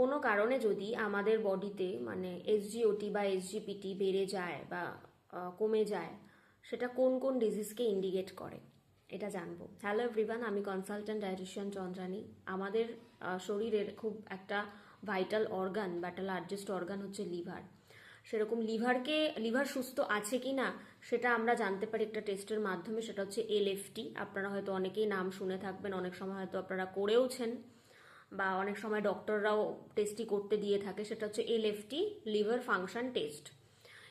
কোনো কারণে যদি আমাদের বডিতে মানে এসজিওটি বা এসজিপিটি বেড়ে যায় বা কমে যায়, সেটা কোন কোন ডিজিজকে ইন্ডিকেট করে? এটা জানব। হ্যালো এভরিওয়ান আমি কনসালটেন্ট ডায়েটিশিয়ান চন্দ্রানী। আমাদের শরীরের খুব একটা ভাইটাল অর্গান বা একটা লার্জেস্ট অর্গান হচ্ছে লিভার সেরকম লিভারকে লিভার সুস্থ আছে কি না সেটা আমরা জানতে পারি একটা টেস্টের মাধ্যমে, সেটা হচ্ছে এলএফটি আপনারা হয়তো অনেকেই নাম শুনে থাকবেন, অনেক সময় হয়তো আপনারা করেওছেন। বা অনেক সময় ডক্টররাও টেস্টই করতে দিয়ে থাকে, সেটা হচ্ছে এলএফটি লিভার ফাংশন টেস্ট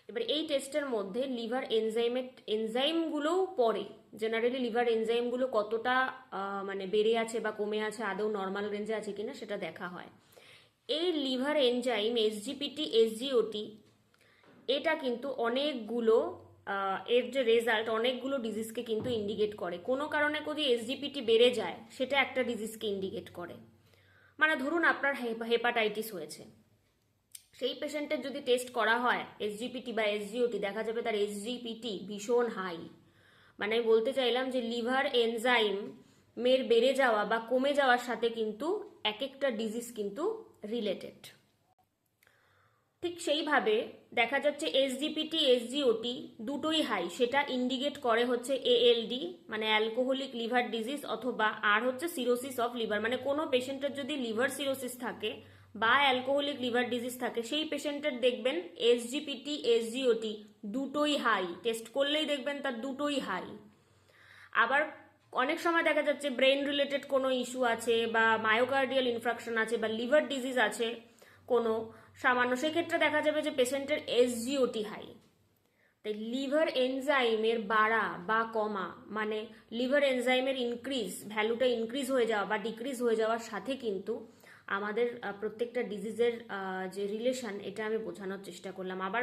এবার এই টেস্টের মধ্যে লিভার এনজাইমের এনজাইমগুলোও পড়ে। জেনারেলি লিভার এনজাইমগুলো কতটা মানে বেড়ে আছে বা কমে আছে, আদৌ নর্মাল রেঞ্জে আছে কিনা সেটা দেখা হয়। এই লিভার এনজাইম এসজিপিটি এসজিওটি এটা কিন্তু অনেকগুলো এর যে রেজাল্ট অনেকগুলো ডিজিজকে কিন্তু ইন্ডিকেট করে। কোনো কারণে যদি এসজিপিটি বেড়ে যায়, সেটা একটা ডিজিজকে ইন্ডিকেট করে। মানে ধরুন আপনার হেপাটাইটিস হয়েছে। সেই পেশেন্টের যদি টেস্ট করা হয় এসজিপিটি বা এসজিওটি দেখা যাবে তার এসজিপিটি ভীষণ হাই মানে আমি বলতে চাইলাম যে লিভার এনজাইম মের বেড়ে যাওয়া বা কমে যাওয়ার সাথে কিন্তু এক একটা ডিজিজ কিন্তু রিলেটেড ঠিক সেইভাবে দেখা যাচ্ছে এসজিপিটি এসজিওটি দুটোই হাই সেটা ইন্ডিকেট করে হচ্ছে এএলডি মানে অ্যালকোহলিক লিভার ডিজিজ অথবা আর হচ্ছে সিরোসিস অফ লিভার মানে কোনো পেশেন্টের যদি লিভার সিরোসিস থাকে বা অ্যালকোহলিক লিভার ডিজিজ থাকে, সেই পেশেন্টের দেখবেন এসজিপিটি এসজিওটি দুটোই হাই টেস্ট করলেই দেখবেন তার দুটোই হাই আবার অনেক সময় দেখা যাচ্ছে ব্রেন রিলেটেড কোনো ইস্যু আছে বা মায়োকার্ডিয়াল ইনফ্রাকশন আছে বা লিভার ডিজিজ আছে কোনো সামান্য, সেক্ষেত্রে দেখা যাবে যে পেশেন্টের এসজিওটি হাই তাই লিভার এনজাইমের বাড়া বা কমা মানে লিভার এনজাইমের ইনক্রিজ ভ্যালুটা ইনক্রিজ হয়ে যাওয়া বা ডিক্রিজ হয়ে যাওয়ার সাথে কিন্তু আমাদের প্রত্যেকটা ডিজিজের যে রিলেশন এটা আমি বোঝানোর চেষ্টা করলাম। আবার